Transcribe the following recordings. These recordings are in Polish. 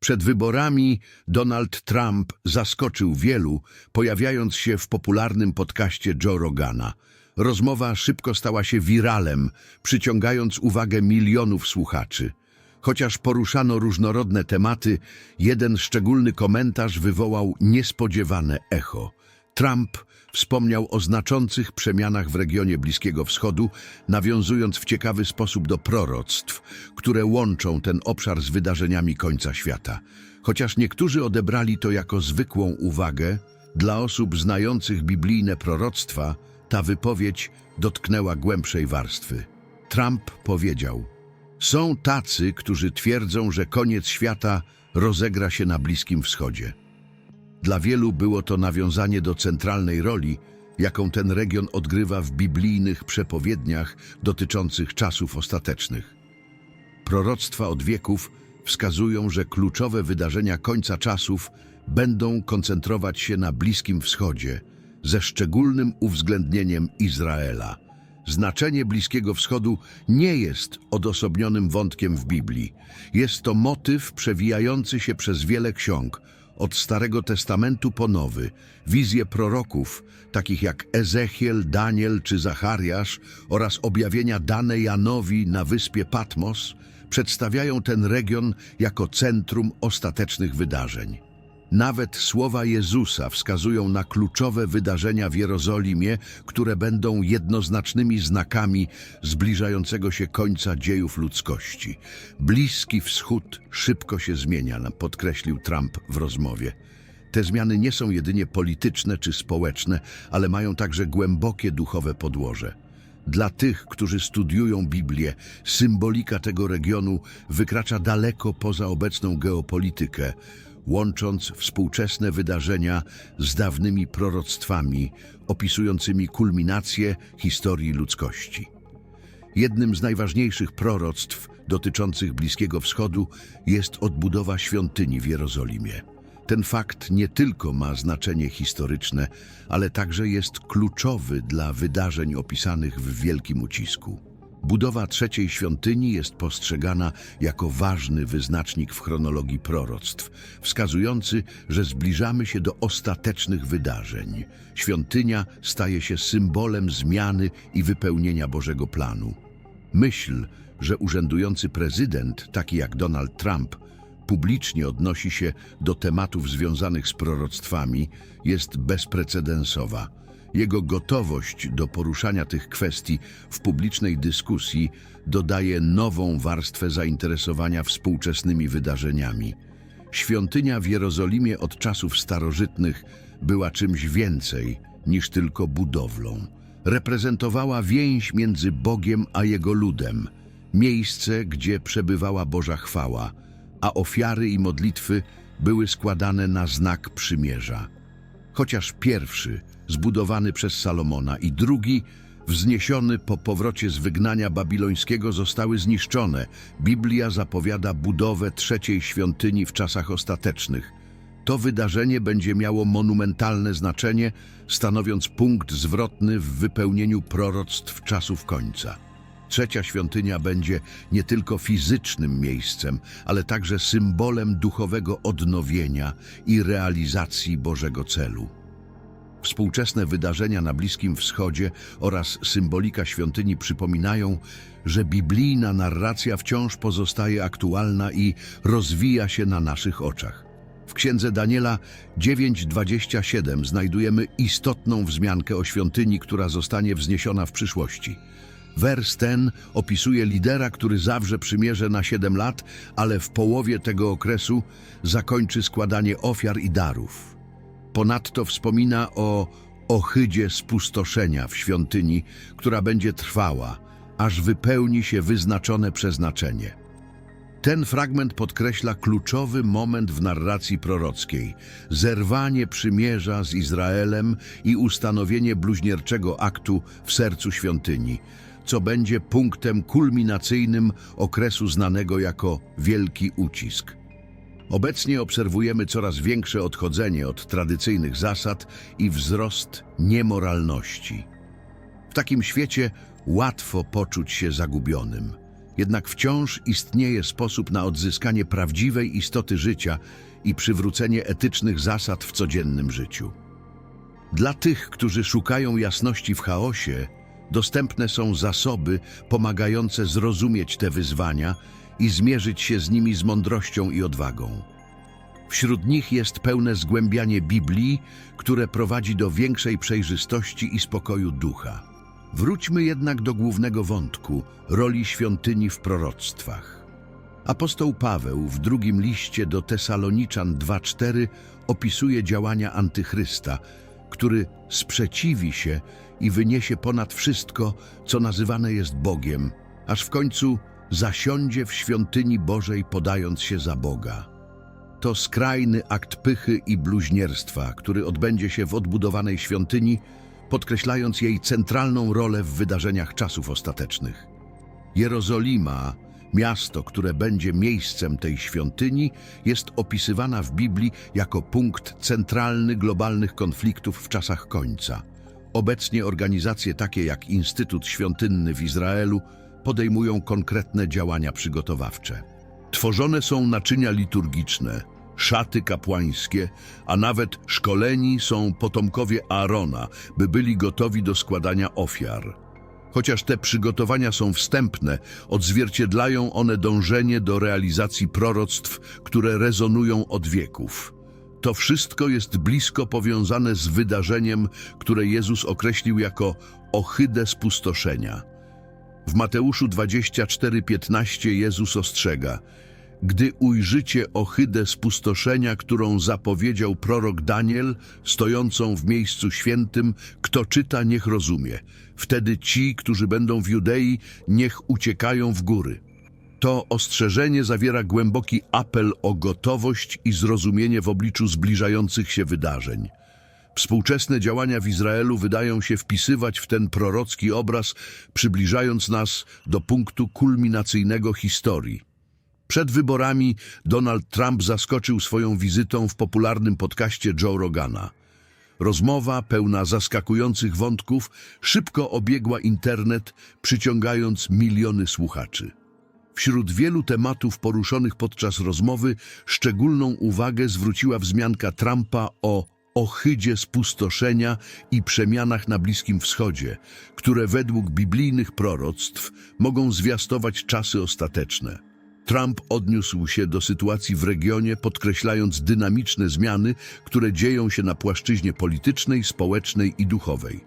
Przed wyborami Donald Trump zaskoczył wielu, pojawiając się w popularnym podcaście Joe Rogana. Rozmowa szybko stała się wiralem, przyciągając uwagę milionów słuchaczy. Chociaż poruszano różnorodne tematy, jeden szczególny komentarz wywołał niespodziewane echo. Trump wspomniał o znaczących przemianach w regionie Bliskiego Wschodu, nawiązując w ciekawy sposób do proroctw, które łączą ten obszar z wydarzeniami końca świata. Chociaż niektórzy odebrali to jako zwykłą uwagę, dla osób znających biblijne proroctwa ta wypowiedź dotknęła głębszej warstwy. Trump powiedział: Są tacy, którzy twierdzą, że koniec świata rozegra się na Bliskim Wschodzie. Dla wielu było to nawiązanie do centralnej roli, jaką ten region odgrywa w biblijnych przepowiedniach dotyczących czasów ostatecznych. Proroctwa od wieków wskazują, że kluczowe wydarzenia końca czasów będą koncentrować się na Bliskim Wschodzie, ze szczególnym uwzględnieniem Izraela. Znaczenie Bliskiego Wschodu nie jest odosobnionym wątkiem w Biblii. Jest to motyw przewijający się przez wiele ksiąg, od Starego Testamentu po Nowy, wizje proroków, takich jak Ezechiel, Daniel czy Zachariasz oraz objawienia dane Janowi na wyspie Patmos, przedstawiają ten region jako centrum ostatecznych wydarzeń. Nawet słowa Jezusa wskazują na kluczowe wydarzenia w Jerozolimie, które będą jednoznacznymi znakami zbliżającego się końca dziejów ludzkości. Bliski Wschód szybko się zmienia, podkreślił Trump w rozmowie. Te zmiany nie są jedynie polityczne czy społeczne, ale mają także głębokie duchowe podłoże. Dla tych, którzy studiują Biblię, symbolika tego regionu wykracza daleko poza obecną geopolitykę, łącząc współczesne wydarzenia z dawnymi proroctwami opisującymi kulminację historii ludzkości. Jednym z najważniejszych proroctw dotyczących Bliskiego Wschodu jest odbudowa świątyni w Jerozolimie. Ten fakt nie tylko ma znaczenie historyczne, ale także jest kluczowy dla wydarzeń opisanych w Wielkim Ucisku. Budowa trzeciej świątyni jest postrzegana jako ważny wyznacznik w chronologii proroctw, wskazujący, że zbliżamy się do ostatecznych wydarzeń. Świątynia staje się symbolem zmiany i wypełnienia Bożego planu. Myśl, że urzędujący prezydent, taki jak Donald Trump, publicznie odnosi się do tematów związanych z proroctwami, jest bezprecedensowa. Jego gotowość do poruszania tych kwestii w publicznej dyskusji dodaje nową warstwę zainteresowania współczesnymi wydarzeniami. Świątynia w Jerozolimie od czasów starożytnych była czymś więcej niż tylko budowlą. Reprezentowała więź między Bogiem a Jego ludem, miejsce, gdzie przebywała Boża chwała, a ofiary i modlitwy były składane na znak przymierza. Chociaż pierwszy, zbudowany przez Salomona, i drugi, wzniesiony po powrocie z wygnania babilońskiego, zostały zniszczone, Biblia zapowiada budowę trzeciej świątyni w czasach ostatecznych. To wydarzenie będzie miało monumentalne znaczenie, stanowiąc punkt zwrotny w wypełnieniu proroctw czasów końca. Trzecia świątynia będzie nie tylko fizycznym miejscem, ale także symbolem duchowego odnowienia i realizacji Bożego celu. Współczesne wydarzenia na Bliskim Wschodzie oraz symbolika świątyni przypominają, że biblijna narracja wciąż pozostaje aktualna i rozwija się na naszych oczach. W księdze Daniela 9:27 znajdujemy istotną wzmiankę o świątyni, która zostanie wzniesiona w przyszłości. Wers ten opisuje lidera, który zawrze przymierze na siedem lat, ale w połowie tego okresu zakończy składanie ofiar i darów. Ponadto wspomina o ohydzie spustoszenia w świątyni, która będzie trwała, aż wypełni się wyznaczone przeznaczenie. Ten fragment podkreśla kluczowy moment w narracji prorockiej zerwanie przymierza z Izraelem i ustanowienie bluźnierczego aktu w sercu świątyni, co będzie punktem kulminacyjnym okresu znanego jako Wielki Ucisk. Obecnie obserwujemy coraz większe odchodzenie od tradycyjnych zasad i wzrost niemoralności. W takim świecie łatwo poczuć się zagubionym. Jednak wciąż istnieje sposób na odzyskanie prawdziwej istoty życia i przywrócenie etycznych zasad w codziennym życiu. Dla tych, którzy szukają jasności w chaosie, dostępne są zasoby pomagające zrozumieć te wyzwania i zmierzyć się z nimi z mądrością i odwagą. Wśród nich jest pełne zgłębianie Biblii, które prowadzi do większej przejrzystości i spokoju ducha. Wróćmy jednak do głównego wątku roli świątyni w proroctwach. Apostoł Paweł w drugim liście do Tesaloniczan 2:4 opisuje działania antychrysta, który sprzeciwi się i wyniesie ponad wszystko, co nazywane jest Bogiem, aż w końcu zasiądzie w świątyni Bożej podając się za Boga. To skrajny akt pychy i bluźnierstwa, który odbędzie się w odbudowanej świątyni, podkreślając jej centralną rolę w wydarzeniach czasów ostatecznych. Jerozolima, miasto, które będzie miejscem tej świątyni, jest opisywana w Biblii jako punkt centralny globalnych konfliktów w czasach końca. Obecnie organizacje takie jak Instytut Świątynny w Izraelu podejmują konkretne działania przygotowawcze. Tworzone są naczynia liturgiczne, szaty kapłańskie, a nawet szkoleni są potomkowie Aarona, by byli gotowi do składania ofiar. Chociaż te przygotowania są wstępne, odzwierciedlają one dążenie do realizacji proroctw, które rezonują od wieków. To wszystko jest blisko powiązane z wydarzeniem, które Jezus określił jako ohydę spustoszenia. W Mateuszu 24:15 Jezus ostrzega: Gdy ujrzycie ohydę spustoszenia, którą zapowiedział prorok Daniel, stojącą w miejscu świętym, kto czyta, niech rozumie. Wtedy ci, którzy będą w Judei, niech uciekają w góry. To ostrzeżenie zawiera głęboki apel o gotowość i zrozumienie w obliczu zbliżających się wydarzeń. Współczesne działania w Izraelu wydają się wpisywać w ten prorocki obraz, przybliżając nas do punktu kulminacyjnego historii. Przed wyborami Donald Trump zaskoczył swoją wizytą w popularnym podcaście Joe Rogana. Rozmowa, pełna zaskakujących wątków, szybko obiegła internet, przyciągając miliony słuchaczy. Wśród wielu tematów poruszonych podczas rozmowy szczególną uwagę zwróciła wzmianka Trumpa o ohydzie spustoszenia i przemianach na Bliskim Wschodzie, które według biblijnych proroctw mogą zwiastować czasy ostateczne. Trump odniósł się do sytuacji w regionie, podkreślając dynamiczne zmiany, które dzieją się na płaszczyźnie politycznej, społecznej i duchowej.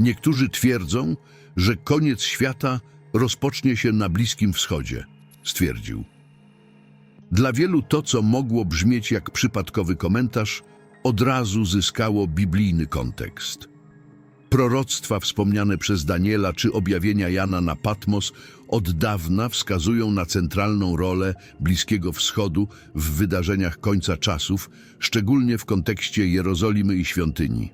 Niektórzy twierdzą, że koniec świata rozpocznie się na Bliskim Wschodzie, stwierdził. Dla wielu to, co mogło brzmieć jak przypadkowy komentarz, od razu zyskało biblijny kontekst. Proroctwa wspomniane przez Daniela czy objawienia Jana na Patmos od dawna wskazują na centralną rolę Bliskiego Wschodu w wydarzeniach końca czasów, szczególnie w kontekście Jerozolimy i świątyni.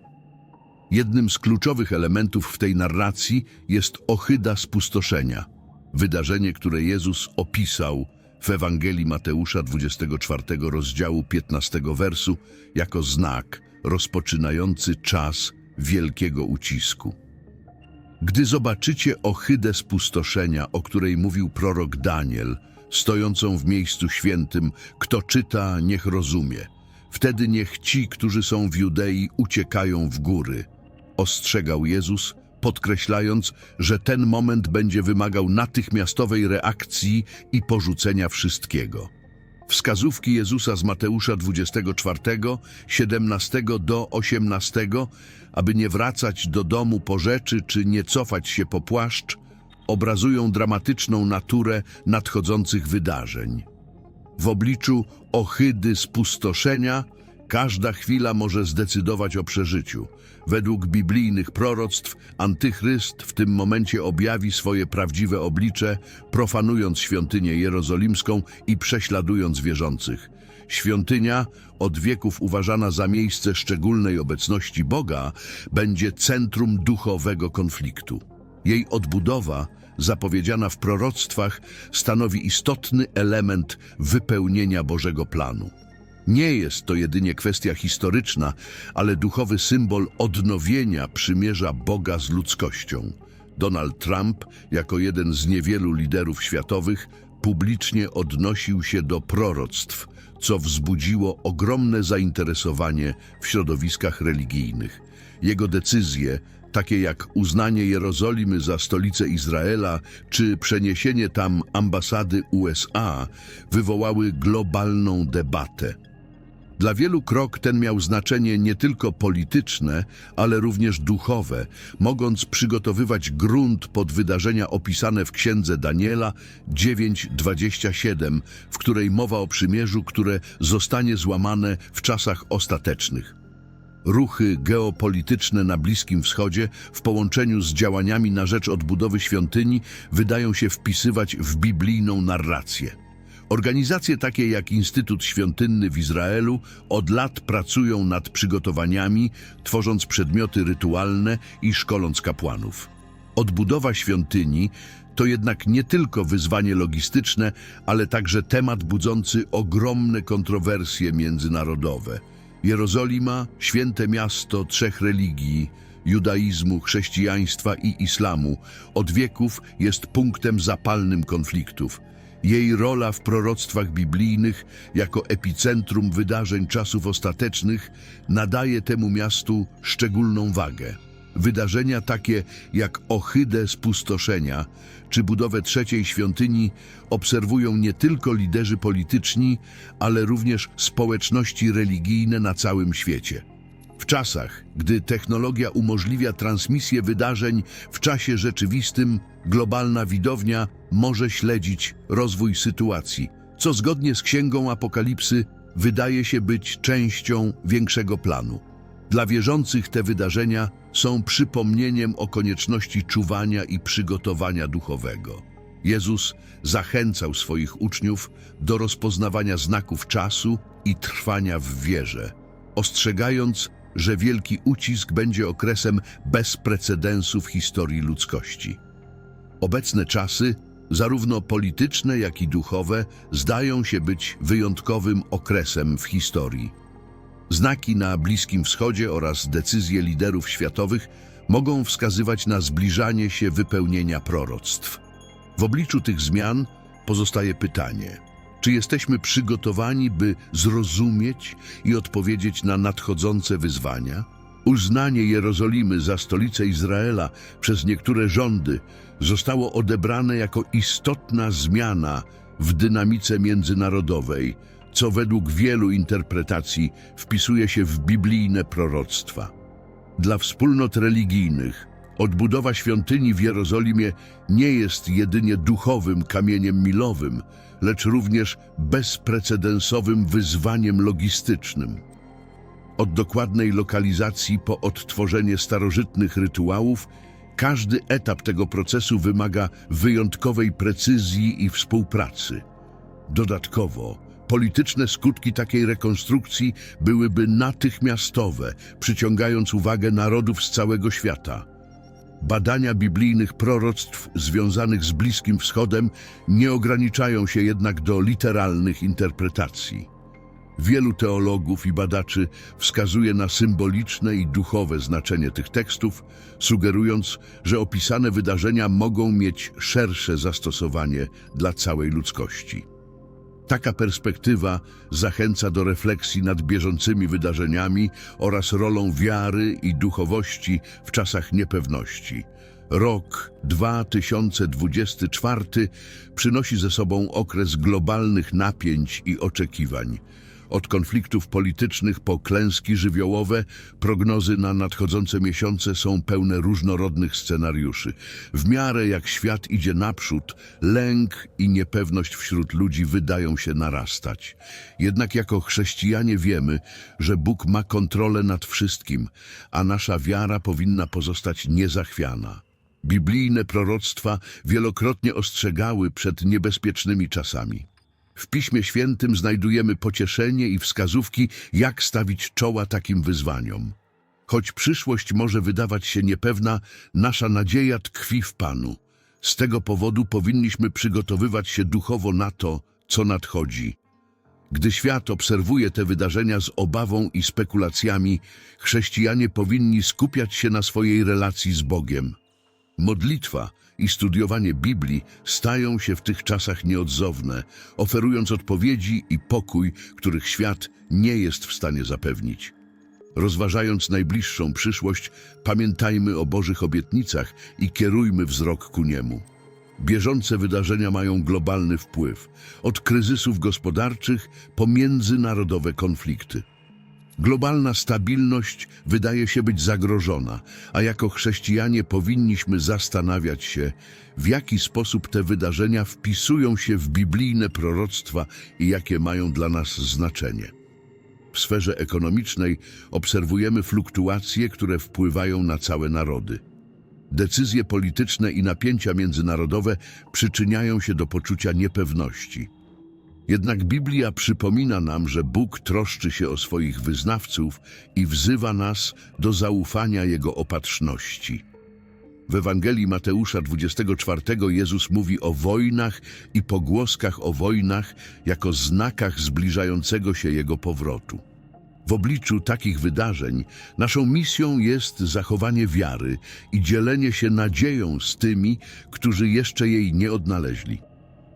Jednym z kluczowych elementów w tej narracji jest ohyda spustoszenia, wydarzenie, które Jezus opisał w Ewangelii Mateusza 24 rozdziału 15 wersu jako znak rozpoczynający czas wielkiego ucisku. Gdy zobaczycie ohydę spustoszenia, o której mówił prorok Daniel, stojącą w miejscu świętym, kto czyta, niech rozumie. Wtedy niech ci, którzy są w Judei, uciekają w góry. Ostrzegał Jezus, podkreślając, że ten moment będzie wymagał natychmiastowej reakcji i porzucenia wszystkiego. Wskazówki Jezusa z Mateusza 24, 17 do 18, aby nie wracać do domu po rzeczy czy nie cofać się po płaszcz, obrazują dramatyczną naturę nadchodzących wydarzeń. W obliczu ohydy spustoszenia każda chwila może zdecydować o przeżyciu. Według biblijnych proroctw antychryst w tym momencie objawi swoje prawdziwe oblicze, profanując świątynię jerozolimską i prześladując wierzących. Świątynia, od wieków uważana za miejsce szczególnej obecności Boga, będzie centrum duchowego konfliktu. Jej odbudowa, zapowiedziana w proroctwach, stanowi istotny element wypełnienia Bożego planu. Nie jest to jedynie kwestia historyczna, ale duchowy symbol odnowienia przymierza Boga z ludzkością. Donald Trump, jako jeden z niewielu liderów światowych, publicznie odnosił się do proroctw, co wzbudziło ogromne zainteresowanie w środowiskach religijnych. Jego decyzje, takie jak uznanie Jerozolimy za stolicę Izraela czy przeniesienie tam ambasady USA, wywołały globalną debatę. Dla wielu krok ten miał znaczenie nie tylko polityczne, ale również duchowe, mogąc przygotowywać grunt pod wydarzenia opisane w księdze Daniela 9:27, w której mowa o przymierzu, które zostanie złamane w czasach ostatecznych. Ruchy geopolityczne na Bliskim Wschodzie w połączeniu z działaniami na rzecz odbudowy świątyni wydają się wpisywać w biblijną narrację. Organizacje takie jak Instytut Świątynny w Izraelu od lat pracują nad przygotowaniami, tworząc przedmioty rytualne i szkoląc kapłanów. Odbudowa świątyni to jednak nie tylko wyzwanie logistyczne, ale także temat budzący ogromne kontrowersje międzynarodowe. Jerozolima, święte miasto trzech religii, judaizmu, chrześcijaństwa i islamu, od wieków jest punktem zapalnym konfliktów. Jej rola w proroctwach biblijnych jako epicentrum wydarzeń czasów ostatecznych nadaje temu miastu szczególną wagę. Wydarzenia takie jak ohydę spustoszenia czy budowę trzeciej świątyni obserwują nie tylko liderzy polityczni, ale również społeczności religijne na całym świecie. W czasach, gdy technologia umożliwia transmisję wydarzeń w czasie rzeczywistym, globalna widownia może śledzić rozwój sytuacji, co zgodnie z Księgą Apokalipsy wydaje się być częścią większego planu. Dla wierzących te wydarzenia są przypomnieniem o konieczności czuwania i przygotowania duchowego. Jezus zachęcał swoich uczniów do rozpoznawania znaków czasu i trwania w wierze, ostrzegając, że wielki ucisk będzie okresem bez precedensu w historii ludzkości. Obecne czasy, zarówno polityczne, jak i duchowe, zdają się być wyjątkowym okresem w historii. Znaki na Bliskim Wschodzie oraz decyzje liderów światowych mogą wskazywać na zbliżanie się wypełnienia proroctw. W obliczu tych zmian pozostaje pytanie, czy jesteśmy przygotowani, by zrozumieć i odpowiedzieć na nadchodzące wyzwania? Uznanie Jerozolimy za stolicę Izraela przez niektóre rządy zostało odebrane jako istotna zmiana w dynamice międzynarodowej, co według wielu interpretacji wpisuje się w biblijne proroctwa. Dla wspólnot religijnych odbudowa świątyni w Jerozolimie nie jest jedynie duchowym kamieniem milowym, lecz również bezprecedensowym wyzwaniem logistycznym. Od dokładnej lokalizacji po odtworzenie starożytnych rytuałów, każdy etap tego procesu wymaga wyjątkowej precyzji i współpracy. Dodatkowo, polityczne skutki takiej rekonstrukcji byłyby natychmiastowe, przyciągając uwagę narodów z całego świata. Badania biblijnych proroctw związanych z Bliskim Wschodem nie ograniczają się jednak do literalnych interpretacji. Wielu teologów i badaczy wskazuje na symboliczne i duchowe znaczenie tych tekstów, sugerując, że opisane wydarzenia mogą mieć szersze zastosowanie dla całej ludzkości. Taka perspektywa zachęca do refleksji nad bieżącymi wydarzeniami oraz rolą wiary i duchowości w czasach niepewności. Rok 2024 przynosi ze sobą okres globalnych napięć i oczekiwań. Od konfliktów politycznych po klęski żywiołowe, prognozy na nadchodzące miesiące są pełne różnorodnych scenariuszy. W miarę jak świat idzie naprzód, lęk i niepewność wśród ludzi wydają się narastać. Jednak jako chrześcijanie wiemy, że Bóg ma kontrolę nad wszystkim, a nasza wiara powinna pozostać niezachwiana. Biblijne proroctwa wielokrotnie ostrzegały przed niebezpiecznymi czasami. W Piśmie Świętym znajdujemy pocieszenie i wskazówki, jak stawić czoła takim wyzwaniom. Choć przyszłość może wydawać się niepewna, nasza nadzieja tkwi w Panu. Z tego powodu powinniśmy przygotowywać się duchowo na to, co nadchodzi. Gdy świat obserwuje te wydarzenia z obawą i spekulacjami, chrześcijanie powinni skupiać się na swojej relacji z Bogiem. Modlitwa i studiowanie Biblii stają się w tych czasach nieodzowne, oferując odpowiedzi i pokój, których świat nie jest w stanie zapewnić. Rozważając najbliższą przyszłość, pamiętajmy o Bożych obietnicach i kierujmy wzrok ku Niemu. Bieżące wydarzenia mają globalny wpływ, od kryzysów gospodarczych po międzynarodowe konflikty. Globalna stabilność wydaje się być zagrożona, a jako chrześcijanie powinniśmy zastanawiać się, w jaki sposób te wydarzenia wpisują się w biblijne proroctwa i jakie mają dla nas znaczenie. W sferze ekonomicznej obserwujemy fluktuacje, które wpływają na całe narody. Decyzje polityczne i napięcia międzynarodowe przyczyniają się do poczucia niepewności. Jednak Biblia przypomina nam, że Bóg troszczy się o swoich wyznawców i wzywa nas do zaufania Jego opatrzności. W Ewangelii Mateusza 24 Jezus mówi o wojnach i pogłoskach o wojnach jako znakach zbliżającego się Jego powrotu. W obliczu takich wydarzeń naszą misją jest zachowanie wiary i dzielenie się nadzieją z tymi, którzy jeszcze jej nie odnaleźli.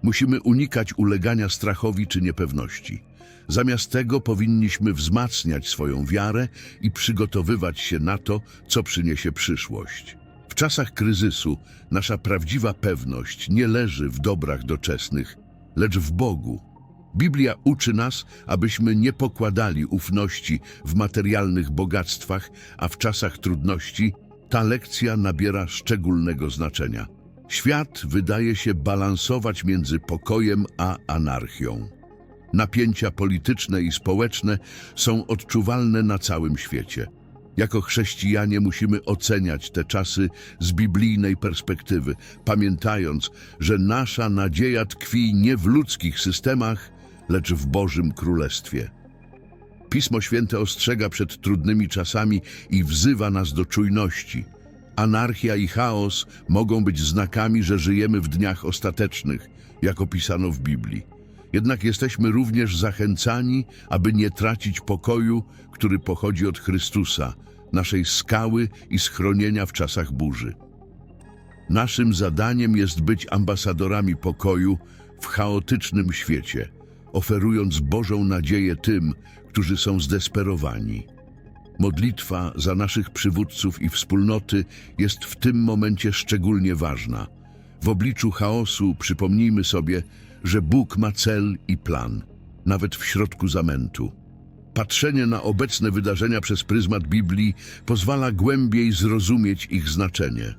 Musimy unikać ulegania strachowi czy niepewności. Zamiast tego powinniśmy wzmacniać swoją wiarę i przygotowywać się na to, co przyniesie przyszłość. W czasach kryzysu nasza prawdziwa pewność nie leży w dobrach doczesnych, lecz w Bogu. Biblia uczy nas, abyśmy nie pokładali ufności w materialnych bogactwach, a w czasach trudności ta lekcja nabiera szczególnego znaczenia. Świat wydaje się balansować między pokojem a anarchią. Napięcia polityczne i społeczne są odczuwalne na całym świecie. Jako chrześcijanie musimy oceniać te czasy z biblijnej perspektywy, pamiętając, że nasza nadzieja tkwi nie w ludzkich systemach, lecz w Bożym Królestwie. Pismo Święte ostrzega przed trudnymi czasami i wzywa nas do czujności. Anarchia i chaos mogą być znakami, że żyjemy w dniach ostatecznych, jak opisano w Biblii. Jednak jesteśmy również zachęcani, aby nie tracić pokoju, który pochodzi od Chrystusa, naszej skały i schronienia w czasach burzy. Naszym zadaniem jest być ambasadorami pokoju w chaotycznym świecie, oferując Bożą nadzieję tym, którzy są zdesperowani. Modlitwa za naszych przywódców i wspólnoty jest w tym momencie szczególnie ważna. W obliczu chaosu przypomnijmy sobie, że Bóg ma cel i plan, nawet w środku zamętu. Patrzenie na obecne wydarzenia przez pryzmat Biblii pozwala głębiej zrozumieć ich znaczenie.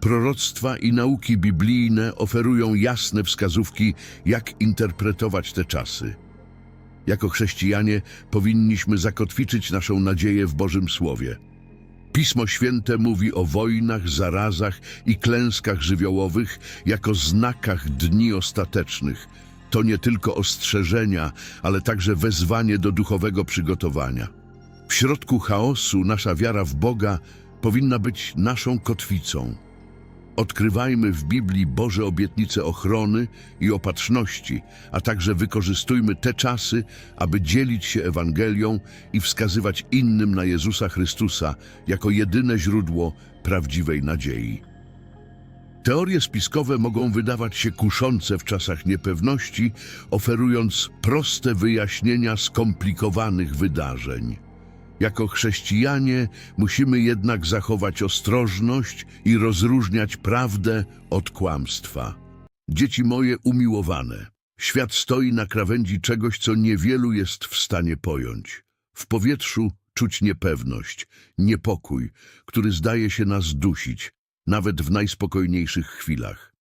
Proroctwa i nauki biblijne oferują jasne wskazówki, jak interpretować te czasy. Jako chrześcijanie powinniśmy zakotwiczyć naszą nadzieję w Bożym Słowie. Pismo Święte mówi o wojnach, zarazach i klęskach żywiołowych jako znakach dni ostatecznych. To nie tylko ostrzeżenia, ale także wezwanie do duchowego przygotowania. W środku chaosu nasza wiara w Boga powinna być naszą kotwicą. Odkrywajmy w Biblii Boże obietnice ochrony i opatrzności, a także wykorzystujmy te czasy, aby dzielić się Ewangelią i wskazywać innym na Jezusa Chrystusa jako jedyne źródło prawdziwej nadziei. Teorie spiskowe mogą wydawać się kuszące w czasach niepewności, oferując proste wyjaśnienia skomplikowanych wydarzeń. Jako chrześcijanie musimy jednak zachować ostrożność i rozróżniać prawdę od kłamstwa. Dzieci moje umiłowane, świat stoi na krawędzi czegoś, co niewielu jest w stanie pojąć. W powietrzu czuć niepewność, niepokój, który zdaje się nas dusić, nawet w najspokojniejszych chwilach.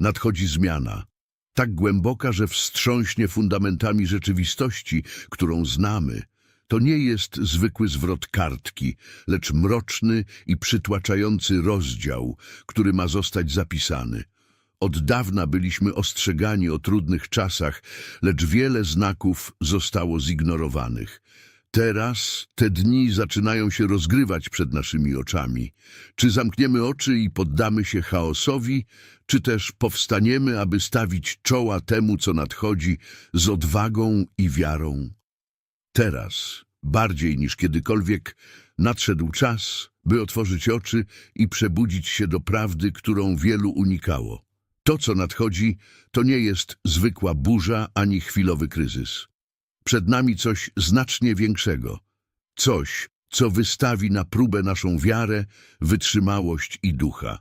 Nadchodzi zmiana, tak głęboka, że wstrząśnie fundamentami rzeczywistości, którą znamy. To nie jest zwykły zwrot kartki, lecz mroczny i przytłaczający rozdział, który ma zostać zapisany. Od dawna byliśmy ostrzegani o trudnych czasach, lecz wiele znaków zostało zignorowanych. Teraz te dni zaczynają się rozgrywać przed naszymi oczami. Czy zamkniemy oczy i poddamy się chaosowi, czy też powstaniemy, aby stawić czoła temu, co nadchodzi, z odwagą i wiarą? Teraz bardziej niż kiedykolwiek nadszedł czas, by otworzyć oczy i przebudzić się do prawdy, którą wielu unikało. To, co nadchodzi, to nie jest zwykła burza ani chwilowy kryzys. Przed nami coś znacznie większego. Coś, co wystawi na próbę naszą wiarę, wytrzymałość i ducha.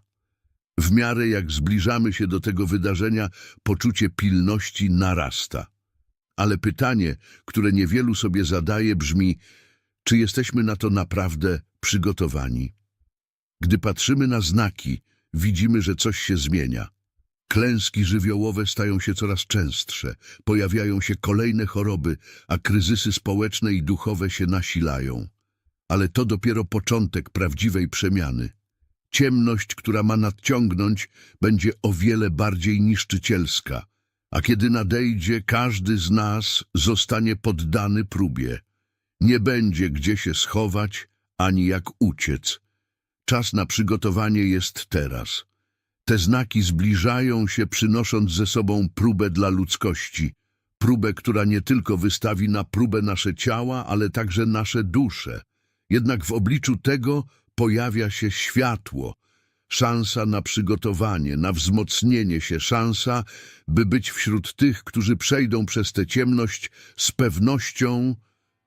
W miarę jak zbliżamy się do tego wydarzenia, poczucie pilności narasta. Ale pytanie, które niewielu sobie zadaje, brzmi, czy jesteśmy na to naprawdę przygotowani? Gdy patrzymy na znaki, widzimy, że coś się zmienia. Klęski żywiołowe stają się coraz częstsze, pojawiają się kolejne choroby, a kryzysy społeczne i duchowe się nasilają. Ale to dopiero początek prawdziwej przemiany. Ciemność, która ma nadciągnąć, będzie o wiele bardziej niszczycielska, a kiedy nadejdzie, każdy z nas zostanie poddany próbie. Nie będzie gdzie się schować, ani jak uciec. Czas na przygotowanie jest teraz. Te znaki zbliżają się, przynosząc ze sobą próbę dla ludzkości. Próbę, która nie tylko wystawi na próbę nasze ciała, ale także nasze dusze. Jednak w obliczu tego pojawia się światło, szansa na przygotowanie, na wzmocnienie się, szansa, by być wśród tych, którzy przejdą przez tę ciemność z pewnością,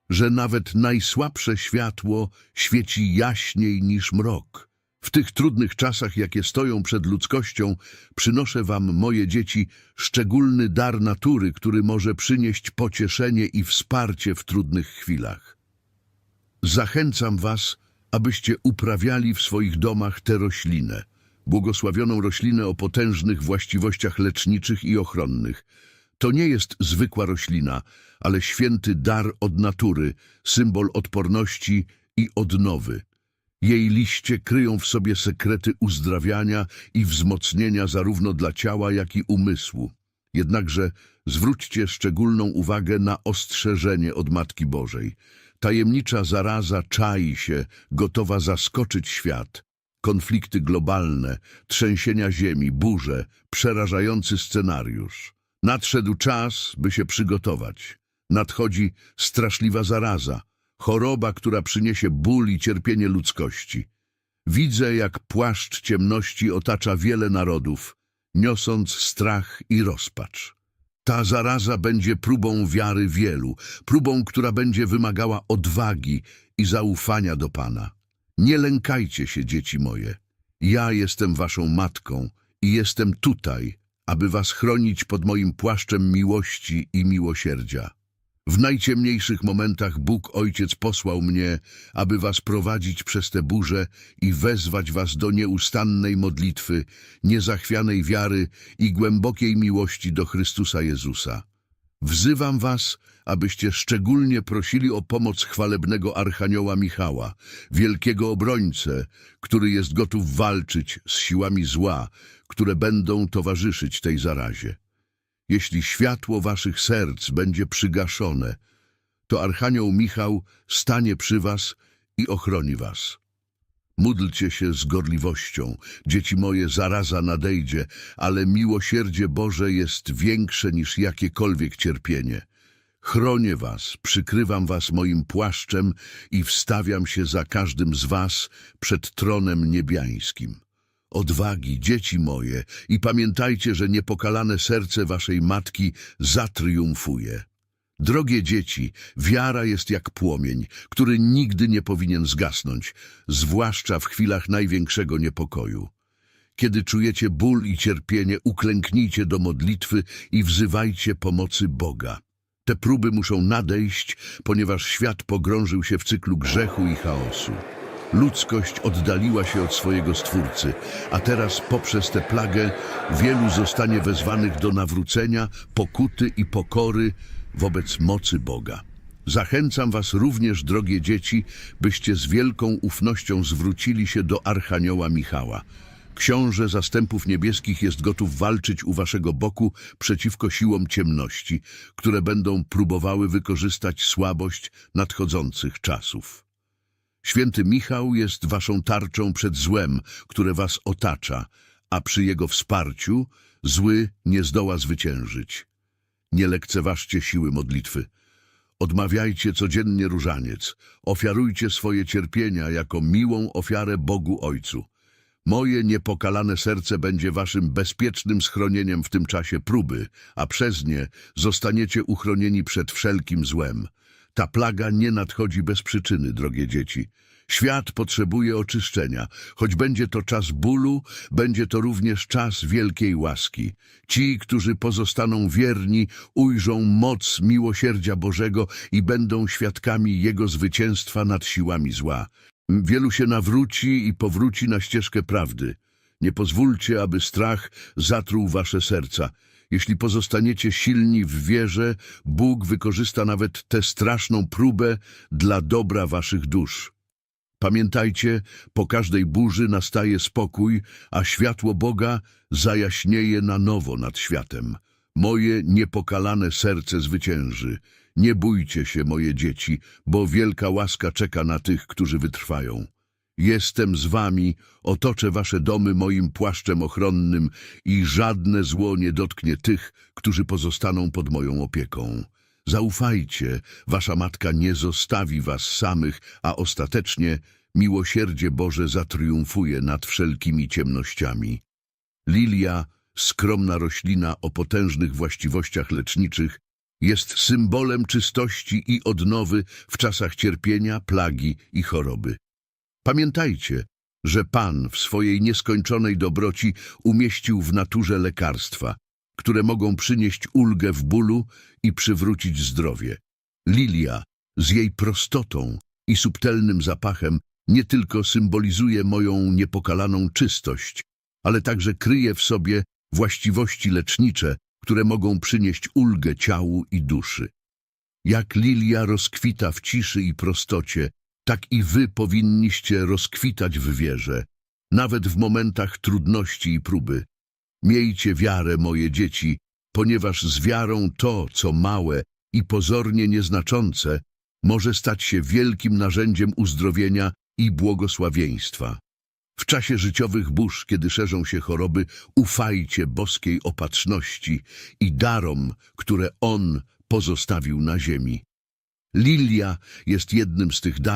że nawet najsłabsze światło świeci jaśniej niż mrok. W tych trudnych czasach, jakie stoją przed ludzkością, przynoszę wam, moje dzieci, szczególny dar natury, który może przynieść pocieszenie i wsparcie w trudnych chwilach. Zachęcam was, abyście uprawiali w swoich domach tę roślinę, błogosławioną roślinę o potężnych właściwościach leczniczych i ochronnych. To nie jest zwykła roślina, ale święty dar od natury, symbol odporności i odnowy. Jej liście kryją w sobie sekrety uzdrawiania i wzmocnienia zarówno dla ciała, jak i umysłu. Jednakże zwróćcie szczególną uwagę na ostrzeżenie od Matki Bożej. Tajemnicza zaraza czai się, gotowa zaskoczyć świat. Konflikty globalne, trzęsienia ziemi, burze, przerażający scenariusz. Nadszedł czas, by się przygotować. Nadchodzi straszliwa zaraza, choroba, która przyniesie ból i cierpienie ludzkości. Widzę, jak płaszcz ciemności otacza wiele narodów, niosąc strach i rozpacz. Ta zaraza będzie próbą wiary wielu, próbą, która będzie wymagała odwagi i zaufania do Pana. Nie lękajcie się, dzieci moje. Ja jestem waszą matką i jestem tutaj, aby was chronić pod moim płaszczem miłości i miłosierdzia. W najciemniejszych momentach Bóg Ojciec posłał mnie, aby was prowadzić przez te burze i wezwać was do nieustannej modlitwy, niezachwianej wiary i głębokiej miłości do Chrystusa Jezusa. Wzywam was, abyście szczególnie prosili o pomoc chwalebnego Archanioła Michała, wielkiego obrońcę, który jest gotów walczyć z siłami zła, które będą towarzyszyć tej zarazie. Jeśli światło waszych serc będzie przygaszone, to Archanioł Michał stanie przy was i ochroni was. Módlcie się z gorliwością, dzieci moje, zaraza nadejdzie, ale miłosierdzie Boże jest większe niż jakiekolwiek cierpienie. Chronię was, przykrywam was moim płaszczem i wstawiam się za każdym z was przed tronem niebiańskim. Odwagi, dzieci moje, i pamiętajcie, że niepokalane serce waszej matki zatriumfuje. Drogie dzieci, wiara jest jak płomień, który nigdy nie powinien zgasnąć, zwłaszcza w chwilach największego niepokoju. Kiedy czujecie ból i cierpienie, uklęknijcie do modlitwy i wzywajcie pomocy Boga. Te próby muszą nadejść, ponieważ świat pogrążył się w cyklu grzechu i chaosu. Ludzkość oddaliła się od swojego Stwórcy, a teraz poprzez tę plagę wielu zostanie wezwanych do nawrócenia, pokuty i pokory wobec mocy Boga. Zachęcam was również, drogie dzieci, byście z wielką ufnością zwrócili się do Archanioła Michała. Książę zastępów niebieskich jest gotów walczyć u waszego boku przeciwko siłom ciemności, które będą próbowały wykorzystać słabość nadchodzących czasów. Święty Michał jest waszą tarczą przed złem, które was otacza, a przy jego wsparciu zły nie zdoła zwyciężyć. Nie lekceważcie siły modlitwy. Odmawiajcie codziennie różaniec. Ofiarujcie swoje cierpienia jako miłą ofiarę Bogu Ojcu. Moje niepokalane serce będzie waszym bezpiecznym schronieniem w tym czasie próby, a przez nie zostaniecie uchronieni przed wszelkim złem. Ta plaga nie nadchodzi bez przyczyny, drogie dzieci. Świat potrzebuje oczyszczenia. Choć będzie to czas bólu, będzie to również czas wielkiej łaski. Ci, którzy pozostaną wierni, ujrzą moc miłosierdzia Bożego i będą świadkami Jego zwycięstwa nad siłami zła. Wielu się nawróci i powróci na ścieżkę prawdy. Nie pozwólcie, aby strach zatruł wasze serca. Jeśli pozostaniecie silni w wierze, Bóg wykorzysta nawet tę straszną próbę dla dobra waszych dusz. Pamiętajcie, po każdej burzy nastaje spokój, a światło Boga zajaśnieje na nowo nad światem. Moje niepokalane serce zwycięży. Nie bójcie się, moje dzieci, bo wielka łaska czeka na tych, którzy wytrwają. Jestem z wami, otoczę wasze domy moim płaszczem ochronnym i żadne zło nie dotknie tych, którzy pozostaną pod moją opieką. Zaufajcie, wasza matka nie zostawi was samych, a ostatecznie miłosierdzie Boże zatriumfuje nad wszelkimi ciemnościami. Lilia, skromna roślina o potężnych właściwościach leczniczych, jest symbolem czystości i odnowy w czasach cierpienia, plagi i choroby. Pamiętajcie, że Pan w swojej nieskończonej dobroci umieścił w naturze lekarstwa, które mogą przynieść ulgę w bólu i przywrócić zdrowie. Lilia z jej prostotą i subtelnym zapachem nie tylko symbolizuje moją niepokalaną czystość, ale także kryje w sobie właściwości lecznicze, które mogą przynieść ulgę ciału i duszy. Jak lilia rozkwita w ciszy i prostocie, tak i wy powinniście rozkwitać w wierze, nawet w momentach trudności i próby. Miejcie wiarę, moje dzieci, ponieważ z wiarą to, co małe i pozornie nieznaczące, może stać się wielkim narzędziem uzdrowienia i błogosławieństwa. W czasie życiowych burz, kiedy szerzą się choroby, ufajcie boskiej opatrzności i darom, które On pozostawił na ziemi. Lilia jest jednym z tych darów,